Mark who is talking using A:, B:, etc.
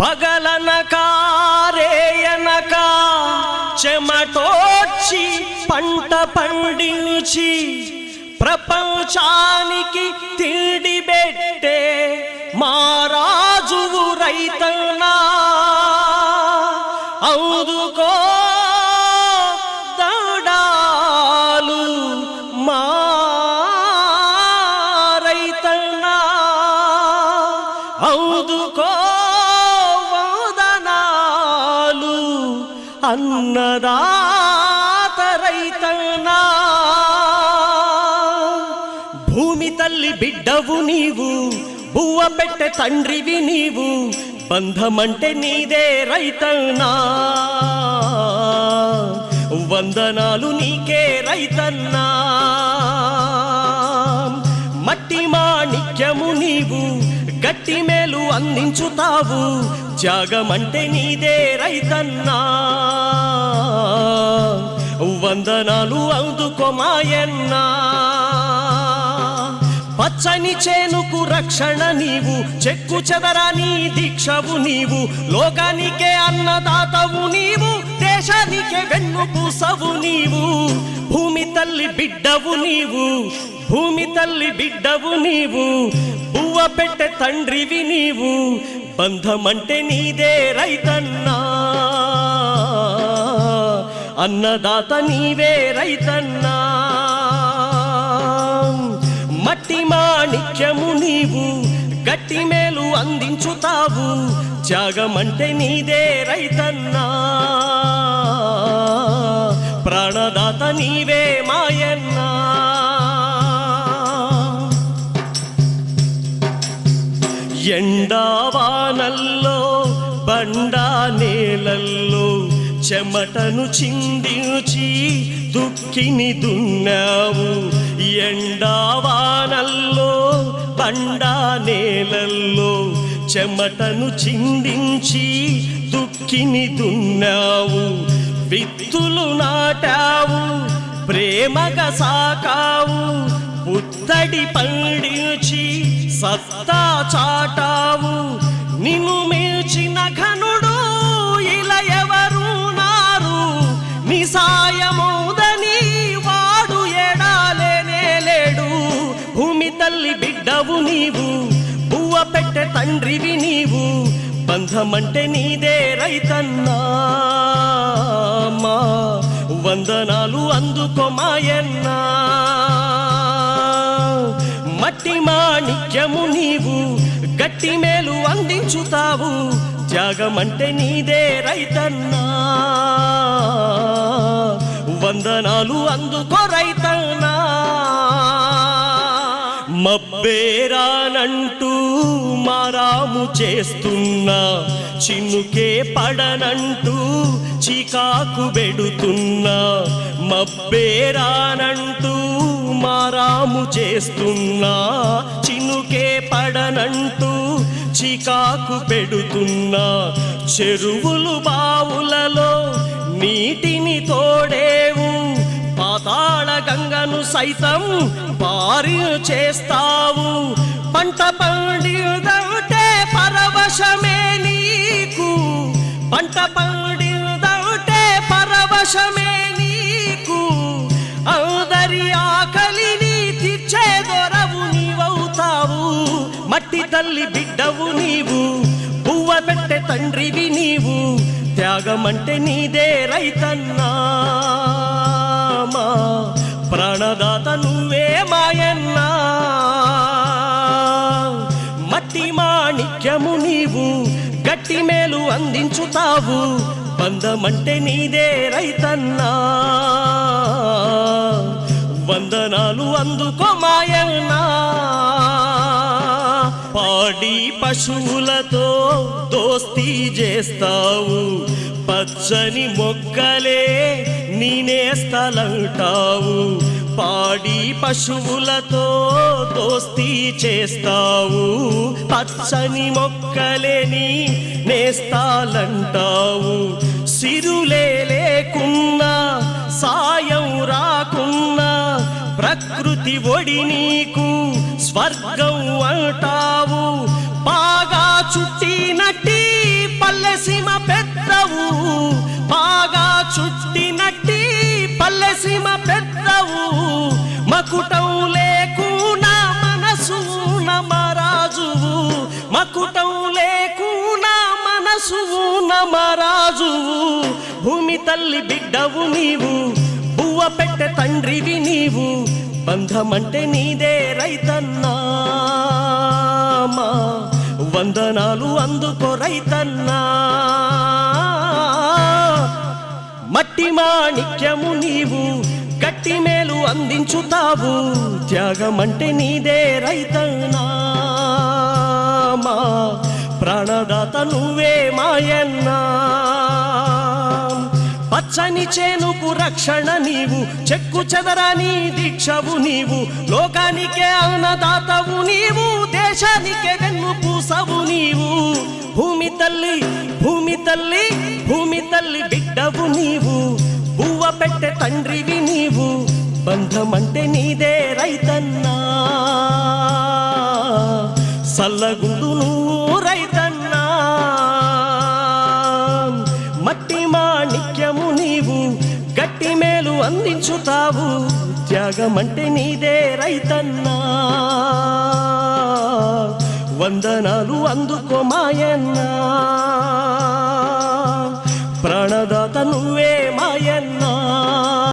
A: పగలనక రేయనక చెమటోచి పంట పండించి ప్రపంచానికి తిండి పెట్టే మారాజువు రైతన్నా. అవుదుకో దడాలు మా రైతన్నా. అవుదుకో అన్నదాత రైతన్నా భూమి తల్లి బిడ్డవు నీవు బువ్వ పెట్టె తండ్రివి నీవు బంధమంటే నీదే రైతన్నా. వందనాలు నీకే రైతన్నా. మట్టి మాణిక్యము నీవు గట్టి మేలు అందించుతావు త్యాగమంటే నీదే రైతన్నా. వందనాలు అందుకోమాయన్నా పచ్చని చేనుకు రక్షణ నీవు చెక్కు చెదరాని దీక్షవు నీవు. లోకానికే అన్నదాతవు నీవు దేశానికే వెన్ను పూసవు నీవు. భూమి తల్లి బిడ్డవు నీవు భూమి తల్లి బిడ్డవు నీవు. పువ్వ పెట్టె తండ్రివి నీవు బంధమంటే నీదే రైతన్నా. అన్నదాత నీవే రైతన్నా. మట్టి మాణిక్యము నీవు గట్టి మేలు అందించుతావు. త్యాగమంటే నీదే రైతన్నా. ప్రాణదాత నీవే మాయన్నా. ఎండా నేలల్లో చెమటను చిందించి దుక్కిని దున్నావు. ఎండావానల్లో బండా నేలల్లో చెమటను చిందించి దుక్కిని దున్నావు. విత్తులు నాటావు ప్రేమగా సాకావు. పుత్తడి పండించి సత్తా చాటావు. నిన్ను బిడ్డవు నీవు పువ్వ పెట్టె తండ్రివి నీవు బంధమంటే నీదే రైతన్నా. మా వందనాలు అందుకోమాయన్నా మట్టి మాణిక్యము నీవు గట్టి మేలు అందించుతావు త్యాగమంటే నీదే రైతన్నా. వందనాలు అందుకో రైతన్నా. మబ్బేరానంటూ మారాము చేస్తున్నా చిన్నుకే పడనంటూ చికాకు పెడుతున్నా మబ్బేరానంటూ మారాము చేస్తున్నా చిన్నుకే పడనంటూ చికాకు పెడుతున్నా చెరువులు బావులలో నీటిని తోడే పంటను సైతం భారీ చేస్తావు. పంట పండిదంటే పరవశమే నీకు. పంట పండిదంటే పరవశమే నీకు. అందరి ఆకలిని తీర్చే దొరవు నీవవుతావు. మట్టి తల్లి బిడ్డవు నీవు. పువ్వ పెట్టే తండ్రివి నీవు. త్యాగమంటే నీదే రైతన్నా మా ప్రాణదాత నువ్వే మాయన్న. మట్టి మాణిక్యము నీవు గట్టి మేలు అందించుతావు. బంధమంటే నీదే రైతన్నా. వందనాలు అందుకో మాయన్నా. పాడి పశువులతో దోస్తీ చేస్తావు. పచ్చని మొక్కలే నీనేస్తలంటావు పాడి పశువులతో దోస్తీ చేస్తావు. పచ్చని మొక్కలే నీ నేస్తాలంటావు సిరులే లేకున్నా సాయం రాకున్నా ప్రకృతి ఒడి నీకు స్వర్గం అంటావు. సీమ పెద్దవు. మకుటం లేకునా మనసు నమరాజువు మకుటం లేకునా మనసు నమరాజువు భూమి తల్లి బిడ్డవు నీవు బువ్వ పెట్టె తండ్రివి నీవు. బంధమంటే నీదే రైతన్నా. వందనాలు అందుకో రైతన్నా. మట్టి మాణిక్యము నీవు గట్టి మేలు అందించుతావు. త్యాగమంటే నీదే రైతనా మా ప్రాణదాత నువ్వే మాయన్నా. పచ్చని చేనుకు రక్షణ నీవు చెక్కు చెదరని దీక్షవు నీవు. లోకానికే అన్నదాతవు నీవు దేశానికే వెన్ను పూసవు నీవు. భూమి తల్లి భూమి తల్లి భూమి తల్లి బిడ్డవు నీవు. బువ్వ పెట్టె తండ్రివి నీవు. బంధమంటే నీదే రైతన్నా. సల్లగుండు నువ్వు రైతన్నా. మట్టి మాణిక్యము నీవు. గట్టి మేలు అందించుతావు. త్యాగమంటే నీదే రైతన్నా. వందనాలు అందుకో మాయన్నా ప్రాణదాత నువ్వే